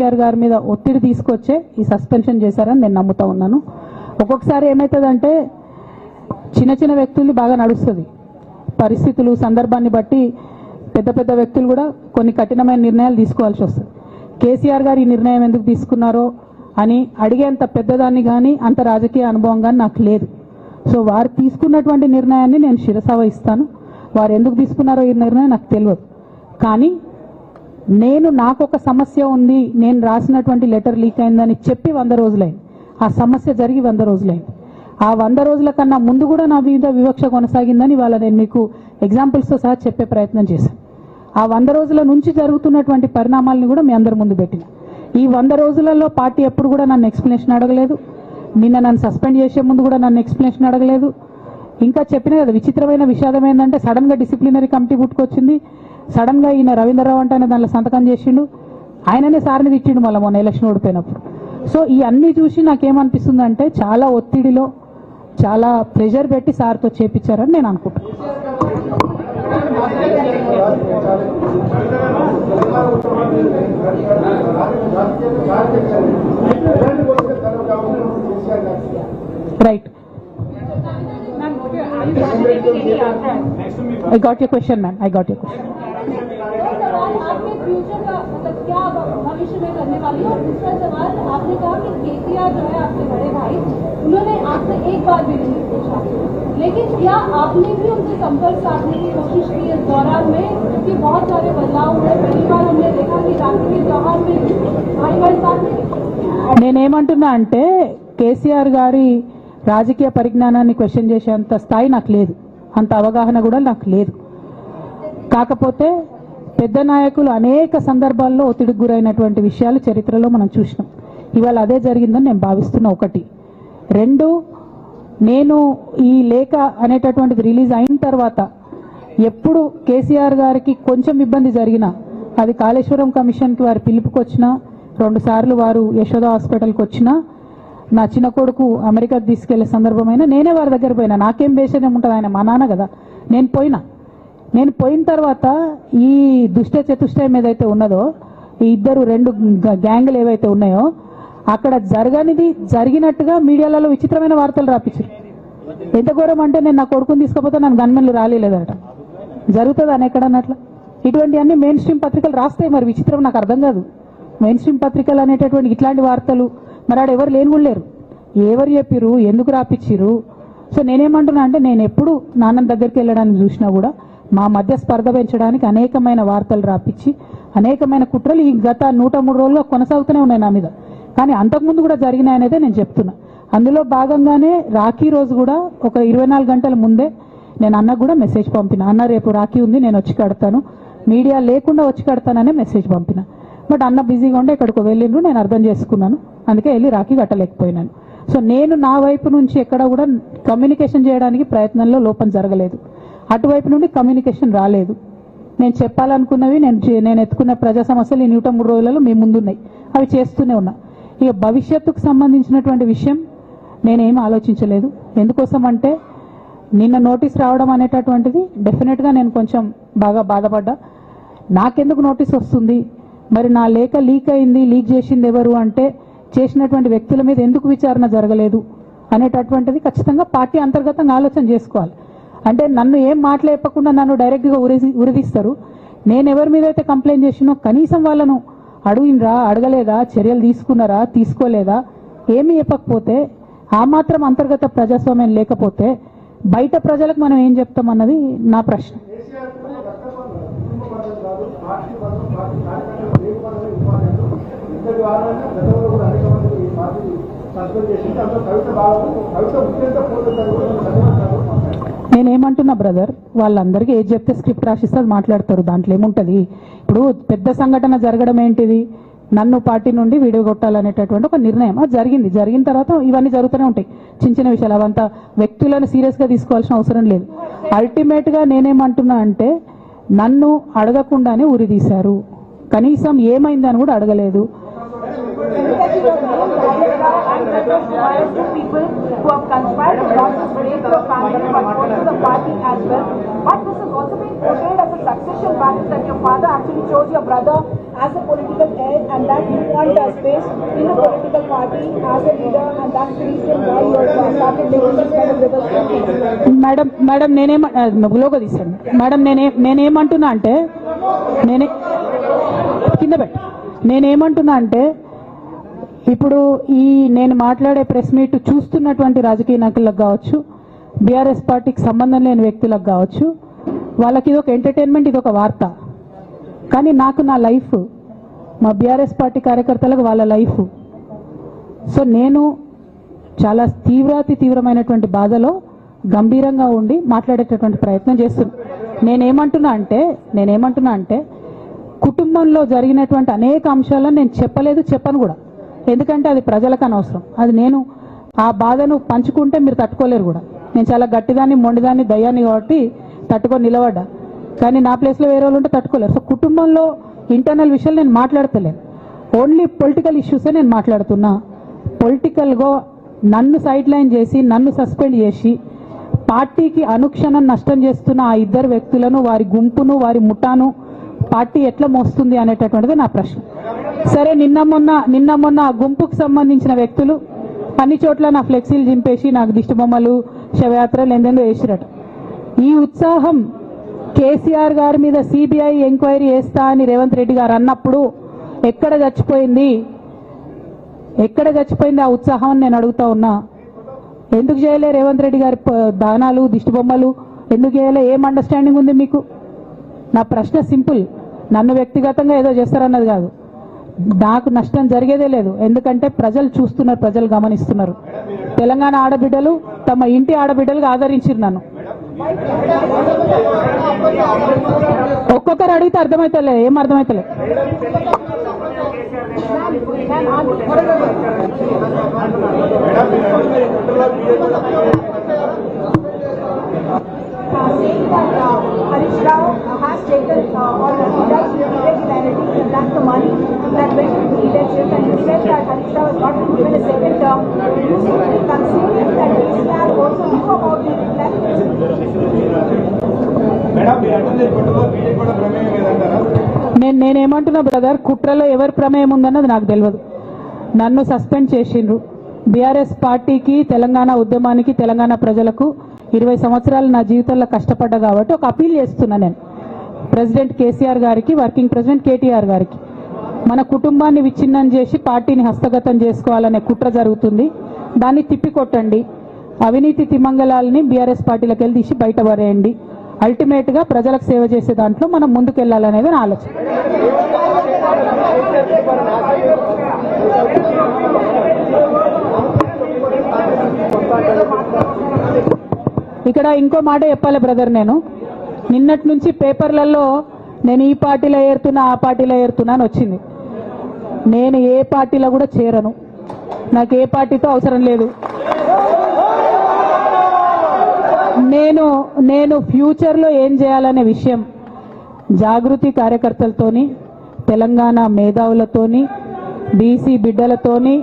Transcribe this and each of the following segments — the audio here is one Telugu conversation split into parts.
కేసీఆర్ గారి మీద ఒత్తిడి తీసుకొచ్చే ఈ సస్పెన్షన్ చేశారని నేను నమ్ముతా ఉన్నాను. ఒక్కొక్కసారి ఏమవుతుందంటే చిన్న చిన్న వ్యక్తుల్ని బాగా నడుస్తుంది. పరిస్థితులు సందర్భాన్ని బట్టి పెద్ద పెద్ద వ్యక్తులు కూడా కొన్ని కఠినమైన నిర్ణయాలు తీసుకోవాల్సి వస్తుంది. కేసీఆర్ గారు ఈ నిర్ణయం ఎందుకు తీసుకున్నారో అని అడిగేంత పెద్దదాన్ని కానీ అంత రాజకీయ అనుభవం కానీ నాకు లేదు. సో వారు తీసుకున్నటువంటి నిర్ణయాన్ని నేను శిరసావహిస్తాను. వారు ఎందుకు తీసుకున్నారో ఈ నిర్ణయం నాకు తెలియదు. కానీ నేను నాకు ఒక సమస్య ఉంది నేను రాసినటువంటి లెటర్ లీక్ అయిందని చెప్పి వంద రోజులైంది. ఆ సమస్య జరిగి వంద రోజులైంది. ఆ వంద రోజుల కన్నా ముందు కూడా నా మీద వివక్ష కొనసాగిందని వాళ్ళ నేను మీకు ఎగ్జాంపుల్స్తో సహా చెప్పే ప్రయత్నం చేశాను. ఆ వంద రోజుల నుంచి జరుగుతున్నటువంటి పరిణామాలను కూడా మీ అందరి ముందు పెట్టిన. ఈ వంద రోజులలో పార్టీ ఎప్పుడు కూడా నన్ను ఎక్స్ప్లెనేషన్ అడగలేదు. నిన్న నన్ను సస్పెండ్ చేసే ముందు కూడా నన్ను ఎక్స్ప్లెనేషన్ అడగలేదు. ఇంకా చెప్పిన కదా విచిత్రమైన విషాదం ఏంటంటే సడన్గా డిసిప్లినరీ కమిటీ పుట్టుకొచ్చింది. సడన్గా ఈయన రవీంద్రరావు అంటే దాంట్లో సంతకం చేసిండు. ఆయననే సార్ని తెచ్చిండు మళ్ళీ మొన్న ఎలక్షన్ ఓడిపోయినప్పుడు. సో ఈ అన్ని చూసి నాకేమనిపిస్తుంది అంటే చాలా ఒత్తిడిలో చాలా ప్రెషర్ పెట్టి సార్తో చేపించారని నేను అనుకుంటున్నాను right I got you question ma'am I got you question क्या भविष्य में करने वाली है और दूसरा सवाल आपने कहा कि केसीआर जो है आपके बड़े भाई उन्होंने आपसे एक बार भी नहीं पूछा लेकिन क्या आपने भी उनसे संपर्क साधने की कोशिश की इस दौरान में क्योंकि बहुत सारे बदलाव हुए पहली बार हमने देखा कि राखी के त्योहार में भाई भाई साथ में నేనేమంటున్నా అంటే కేసీఆర్ గారి రాజకీయ పరిజ్ఞానాన్ని క్వశ్చన్ చేసేంత స్థాయి నాకు లేదు అంత అవగాహన కూడా నాకు లేదు కాకపోతే పెద్ద నాయకులు అనేక సందర్భాల్లో ఒత్తిడికి గురైనటువంటి విషయాలు చరిత్రలో మనం చూసినాం. ఇవాళ అదే జరిగిందని నేను భావిస్తున్నా ఒకటి. రెండు నేను ఈ లేఖ అనేటటువంటిది రిలీజ్ అయిన తర్వాత ఎప్పుడు కేసీఆర్ గారికి కొంచెం ఇబ్బంది జరిగినా అది కాళేశ్వరం కమిషన్కి వారు పిలుపుకొచ్చినా రెండు సార్లు వారు యశోద హాస్పిటల్కి వచ్చినా నా చిన్న కొడుకు అమెరికాకి తీసుకెళ్ళే సందర్భమైనా నేనే వారి దగ్గర పోయినా. నాకేం బేషణం ఉంటుంది ఆయన? మా నాన్న కదా. నేను పోయినా. నేను పోయిన తర్వాత ఈ దుష్ట చతుష్టయం ఏదైతే ఉన్నదో ఈ ఇద్దరు రెండు గ్యాంగ్లు గ్యాంగులు ఏవైతే ఉన్నాయో అక్కడ జరగనిది జరిగినట్టుగా మీడియాలలో విచిత్రమైన వార్తలు రాపించారు ఎంత ఘోరం అంటే నేను నా కొడుకుని తీసుకపోతే నన్ను గన్మెన్లు రాలేదట జరుగుతుంది అని ఎక్కడన్నట్లా ఇటువంటి అన్ని మెయిన్ స్ట్రీమ్ పత్రికలు రాస్తాయి మరి విచిత్రం నాకు అర్థం కాదు. మెయిన్ స్ట్రీమ్ పత్రికలు అనేటటువంటి ఇట్లాంటి వార్తలు మరి ఆడ ఎవరు లేని కూడా లేరు. ఎవరు చెప్పిర్రు ఎందుకు రాపిచ్చిర్రు? సో నేనేమంటున్నా అంటే నేను ఎప్పుడు నాన్న దగ్గరికి వెళ్ళడానికి చూసినా కూడా మా మధ్య స్పర్ధ పెంచడానికి అనేకమైన వార్తలు రాపిచ్చి అనేకమైన కుట్రలు ఈ గత నూట మూడు రోజుల్లో కొనసాగుతూనే ఉన్నాయి నా మీద. కానీ అంతకుముందు కూడా జరిగినాయనేదే నేను చెప్తున్నా. అందులో భాగంగానే రాఖీ రోజు కూడా ఒక ఇరవై నాలుగు గంటల ముందే నేను అన్నకు కూడా మెసేజ్ పంపిన. అన్న రేపు రాఖీ ఉంది నేను వచ్చి కడతాను. మీడియా లేకుండా వచ్చి కడతాననే మెసేజ్ పంపిన. బట్ అన్న బిజీగా ఉండే ఇక్కడికి వెళ్ళిండ్రు నేను అర్థం చేసుకున్నాను. అందుకే వెళ్ళి రాఖీ కట్టలేకపోయినాను. సో నేను నా వైపు నుంచి ఎక్కడ కూడా కమ్యూనికేషన్ చేయడానికి ప్రయత్నంలో లోపం జరగలేదు. అటువైపు నుండి కమ్యూనికేషన్ రాలేదు. నేను చెప్పాలనుకున్నవి నేను నేను ఎత్తుకున్న ప్రజా సమస్యలు ఈ నూట మూడు రోజులలో మీ ముందున్నాయి. అవి చేస్తూనే ఉన్నా. ఇక భవిష్యత్తుకు సంబంధించినటువంటి విషయం నేనేం ఆలోచించలేదు. ఎందుకోసం అంటే నిన్న నోటీస్ రావడం అనేటటువంటిది డెఫినెట్గా నేను కొంచెం బాగా బాధపడ్డా. నాకెందుకు నోటీస్ వస్తుంది? మరి నా లేఖ లీక్ అయింది లీక్ చేసింది ఎవరు అంటే చేసినటువంటి వ్యక్తుల మీద ఎందుకు విచారణ జరగలేదు అనేటటువంటిది ఖచ్చితంగా పార్టీ అంతర్గతంగా ఆలోచన చేసుకోవాలి. అంటే నన్ను ఏం మాట్లాడకుండా నన్ను డైరెక్ట్గా ఉరి ఉరిదిస్తారు. నేను ఎవరి మీద అయితే కంప్లైంట్ చేసినో కనీసం వాళ్ళను అడిగినరా అడగలేదా చర్యలు తీసుకున్నారా తీసుకోలేదా ఏమీ చెప్పకపోతే ఆ మాత్రం అంతర్గత ప్రజాస్వామ్యం లేకపోతే బయట ప్రజలకు మనం ఏం చెప్తామన్నది నా ప్రశ్న. సస్పెండ్ కవిత బాగా కవిత ముఖ్యంగా పూర్తి నేనేమంటున్నా బ్రదర్ వాళ్ళందరికీ ఏది చెప్తే స్క్రిప్ట్ రాసిస్తే అది మాట్లాడతారు. దాంట్లో ఏముంటుంది? ఇప్పుడు పెద్ద సంఘటన జరగడం ఏంటిది? నన్ను పార్టీ నుండి విడగొట్టాలనేటటువంటి ఒక నిర్ణయం. అది జరిగింది. జరిగిన తర్వాత ఇవన్నీ జరుగుతూనే ఉంటాయి. చిన్న చిన్న విషయాలు. అవంతా వ్యక్తులను సీరియస్గా తీసుకోవాల్సిన అవసరం లేదు. అల్టిమేట్గా నేనేమంటున్నా అంటే నన్ను అడగకుండానే ఉరి తీశారు. కనీసం ఏమైందని కూడా అడగలేదు. People. who have conspired to not just break your family but also the party as well. But this has also been portrayed as a succession battle that your father actually chose your brother as a political head and that you want a space in the political party as a leader and that's the reason why you have started taking this kind of representation. Madam madam నేనేమ logo తీసాను మేడం నేనే నేనేమంటున్నా అంటే నేనే కింద పెట్ట నేనేమంటున్నా అంటే ఇప్పుడు ఈ నేను మాట్లాడే ప్రెస్ మీట్ చూస్తున్నటువంటి రాజకీయ నాయకులకు కావచ్చు బీఆర్ఎస్ పార్టీకి సంబంధం లేని వ్యక్తులకు కావచ్చు వాళ్ళకి ఇది ఒక ఎంటర్టైన్మెంట్ ఇది ఒక వార్త. కానీ నాకు నా లైఫ్ మా బీఆర్ఎస్ పార్టీ కార్యకర్తలకు వాళ్ళ లైఫ్. సో నేను చాలా తీవ్రాతి తీవ్రమైనటువంటి బాధలో గంభీరంగా ఉండి మాట్లాడేటటువంటి ప్రయత్నం చేస్తున్నా నేనేమంటున్నా అంటే నేనేమంటున్నా అంటే కుటుంబంలో జరిగినటువంటి అనేక అంశాలను నేను చెప్పలేదు చెప్పను కూడా. ఎందుకంటే అది ప్రజలకు అనవసరం. అది నేను ఆ బాధను పంచుకుంటే మీరు తట్టుకోలేరు కూడా. నేను చాలా గట్టిదాన్ని మొండిదాన్ని దయ్యాన్ని కాబట్టి తట్టుకొని నిలబడ్డా. కానీ నా ప్లేస్లో వేరే వాళ్ళు ఉంటే తట్టుకోలేరు. సో కుటుంబంలో ఇంటర్నల్ విషయాలు నేను మాట్లాడతలేను. ఓన్లీ పొలిటికల్ ఇష్యూసే నేను మాట్లాడుతున్నా. పొలిటికల్గా నన్ను సైడ్ లైన్ చేసి నన్ను సస్పెండ్ చేసి పార్టీకి అనుక్షణం నష్టం చేస్తున్న ఆ ఇద్దరు వ్యక్తులను వారి గుంపును వారి ముఠాను పార్టీ ఎట్లా మోస్తుంది అనేటటువంటిది నా ప్రశ్న. సరే నిన్న మొన్న నిన్న మొన్న ఆ గుంపుకు సంబంధించిన వ్యక్తులు అన్ని చోట్ల నా ఫ్లెక్సీలు చింపేసి నాకు దిష్టిబొమ్మలు శవయాత్రలు ఎందెందో వేసిరట ఈ ఉత్సాహం కేసీఆర్ గారి మీద సిబిఐ ఎంక్వైరీ చేస్తా అని రేవంత్ రెడ్డి గారు అన్నప్పుడు ఎక్కడ చచ్చిపోయింది? ఎక్కడ చచ్చిపోయింది ఆ ఉత్సాహం నేను అడుగుతా ఉన్నా. ఎందుకు చేయలే రేవంత్ రెడ్డి గారి దానాలు దిష్టిబొమ్మలు? ఎందుకు చేయలే? ఏం అండర్స్టాండింగ్ ఉంది మీకు? నా ప్రశ్న సింపుల్. నన్ను వ్యక్తిగతంగా ఏదో చేస్తారన్నది కాదు. నాకు నష్టం జరిగేదే లేదు. ఎందుకంటే ప్రజలు చూస్తున్నారు ప్రజలు గమనిస్తున్నారు. తెలంగాణ ఆడబిడ్డలు తమ ఇంటి ఆడబిడ్డలుగా ఆదరించారు నన్ను. ఒక్కొక్కరు అడిగితే అర్థమవుతలే ఏం అర్థమవుతలే saying that uh, Harish Rao uh, has taken uh, or he does that's the money that went to the elections and you said that Harish Rao has not given a second term. You seem to be conceding that KCR also knew about the నేను నేనేమంటున్నా బ్రదర్ కుట్రలో ఎవరి ప్రమేయం ఉందన్నది నాకు తెలియదు నన్ను సస్పెండ్ చేసిండ్రు బీఆర్ఎస్ పార్టీకి తెలంగాణ ఉద్యమానికి తెలంగాణ ప్రజలకు ఇరవై సంవత్సరాలు నా జీవితంలో కష్టపడ్డా కాబట్టి ఒక అపీల్ చేస్తున్నా నేను ప్రెసిడెంట్ కేసీఆర్ గారికి వర్కింగ్ ప్రెసిడెంట్ కేటీఆర్ గారికి. మన కుటుంబాన్ని విచ్ఛిన్నం చేసి పార్టీని హస్తగతం చేసుకోవాలనే కుట్ర జరుగుతుంది. దాన్ని తిప్పికొట్టండి. అవినీతి తిమంగళాలని బీఆర్ఎస్ పార్టీలకు వెళ్ళి తీసి బయటపడేయండి అల్టిమేట్గా ప్రజలకు సేవ చేసే దాంట్లో మనం ముందుకెళ్ళాలనేది నా ఆలోచన. ఇక్కడ ఇంకో మాట చెప్పాలి బ్రదర్ నేను. నిన్నటి నుంచి పేపర్లలో నేను ఈ పార్టీలో ఏరుతున్నా ఆ పార్టీలో ఏరుతున్నా అని వచ్చింది. నేను ఏ పార్టీలో కూడా చేరను. నాకు ఏ పార్టీతో అవసరం లేదు. నేను నేను ఫ్యూచర్లో ఏం చేయాలనే విషయం జాగృతి కార్యకర్తలతోని తెలంగాణ మేధావులతోని బీసీ బిడ్డలతోని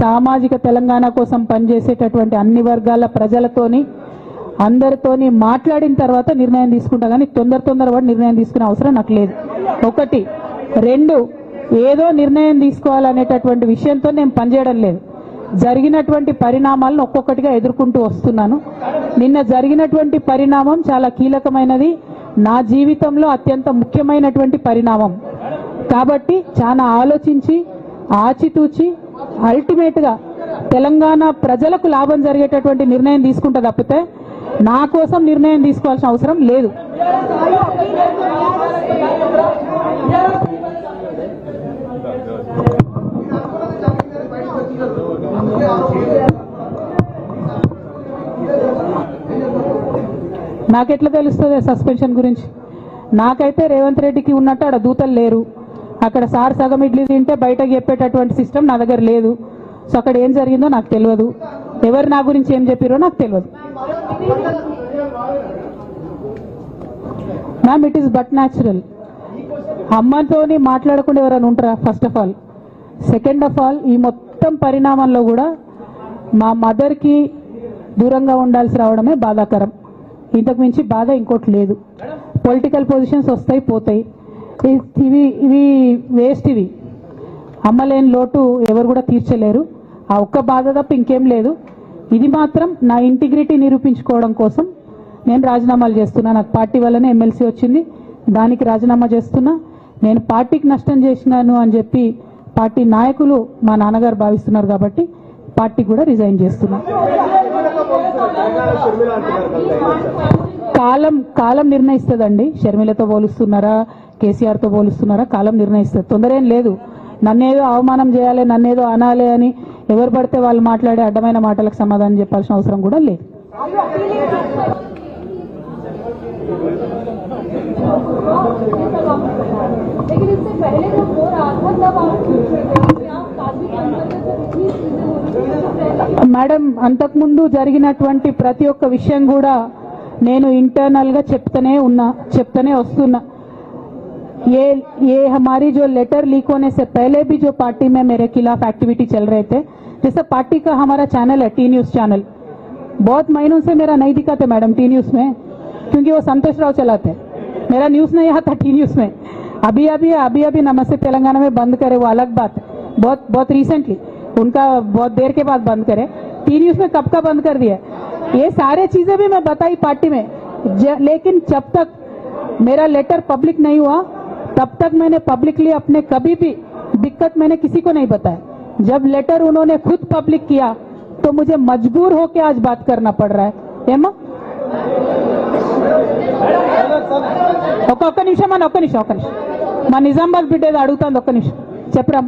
సామాజిక తెలంగాణ కోసం పనిచేసేటటువంటి అన్ని వర్గాల ప్రజలతోని అందరితోని మాట్లాడిన తర్వాత నిర్ణయం తీసుకుంటా కానీ తొందర తొందరపడి నిర్ణయం తీసుకునే అవసరం నాకు లేదు. ఒకటి రెండు ఏదో నిర్ణయం తీసుకోవాలనేటటువంటి విషయంతో నేను పనిచేయడం లేదు. జరిగినటువంటి పరిణామాలను ఒక్కొక్కటిగా ఎదుర్కొంటూ వస్తున్నాను. నిన్న జరిగినటువంటి పరిణామం చాలా కీలకమైనది. నా జీవితంలో అత్యంత ముఖ్యమైనటువంటి పరిణామం. కాబట్టి చాలా ఆలోచించి ఆచితూచి అల్టిమేట్గా తెలంగాణ ప్రజలకు లాభం జరిగేటటువంటి నిర్ణయం తీసుకుంటే తప్పితే నా కోసం నిర్ణయం తీసుకోవాల్సిన అవసరం లేదు. నాకెట్లా తెలుస్తుంది సస్పెన్షన్ గురించి? నాకైతే రేవంత్ రెడ్డికి ఉన్నట్టు ఆడ దూతలు లేరు. అక్కడ సార్ సగం ఇడ్లీ తింటే బయటకు చెప్పేటటువంటి సిస్టమ్ నా దగ్గర లేదు. సో అక్కడ ఏం జరిగిందో నాకు తెలియదు. ఎవరు నా గురించి ఏం చెప్పారో నాకు తెలియదు. Ma'am it is but natural అమ్మతోని మాట్లాడకుండా ఎవరైనా ఉంటారా first of all second of all ఈ మొత్తం పరిణామంలో కూడా మా మదర్కి దూరంగా ఉండాల్సి రావడమే బాధాకరం. ఇంతకు మించి బాధ ఇంకోటి లేదు. పొలిటికల్ పొజిషన్స్ వస్తాయి పోతాయి. ఇవి ఇవి వేస్ట్ ఇవి. అమ్మలేని లోటు ఎవరు కూడా తీర్చలేరు. ఆ ఒక్క బాధ తప్ప ఇంకేం లేదు. ఇది మాత్రం నా ఇంటిగ్రిటీ నిరూపించుకోవడం కోసం నేను రాజీనామాలు చేస్తున్నా. నాకు పార్టీ వల్లనే ఎమ్మెల్సీ వచ్చింది. దానికి రాజీనామా చేస్తున్నా. నేను పార్టీకి నష్టం చేసినాను అని చెప్పి పార్టీ నాయకులు మా నాన్నగారు భావిస్తున్నారు కాబట్టి పార్టీ కూడా రిజైన్ చేస్తున్నా. కాలం కాలం నిర్ణయిస్తుందండి. షర్మిలతో పోలుస్తున్నారా? కేసీఆర్తో పోలుస్తున్నారా? కాలం నిర్ణయిస్తుంది. తొందర ఏం లేదు. నన్నేదో అవమానం చేయాలి నన్నేదో అనాలి అని ఎవరు పడితే వాళ్ళు మాట్లాడే అడ్డమైన మాటలకు సమాధానం చెప్పాల్సిన అవసరం కూడా లేదు लेकिन इससे पहले जब हो रहा था तब आप पूछ रहे थे कि आप काफी अंदर से इतनी चीजें हो रही थी तो पहले మేడం అంతకుముందు జరిగినటువంటి ప్రతి ఒక్క విషయం కూడా నేను ఇంటర్నల్ గా చెప్తూనే ఉన్నా చెప్తూనే వస్తున్నా ये ये हमारी जो लेटर लीक होने से पहले भी जो पार्टी में मेरे खिलाफ एक्टिविटी चल रहे थे जैसे पार्टी का हमारा चैनल है टी न्यूज़ चैनल। बहुत महीनों से मेरा नहीं दिखाते मैडम टी न्यूज़ में, क्योंकि वो संतोष राव चलाते मेरा न्यूज़ नहीं आता टी न्यूज़ में। अभी अभी अभी अभी नमस्ते तेलंगाना में बंद करे, वो अलग बात बहुत बहुत रिसेंटली उनका बहुत देर के बाद बंद करे। टी न्यूज़ में कब का बंद कर दिया? ये सारे चीज़ें भी मैं बताई पार्टी में। लेकिन जब तक मेरा लेटर पब्लिक नहीं हुआ, तब तक मैंने पब्लिकली अपने कभी भी दिक्कत मैंने किसी को नहीं बताया। जब लेटर उन्होंने खुद पब्लिक किया तो मुझे मजबूर होकर आज बात करना पड़ रहा है। मा? निष मन निष मैं निजामबाद बिडे अड़ता चपरा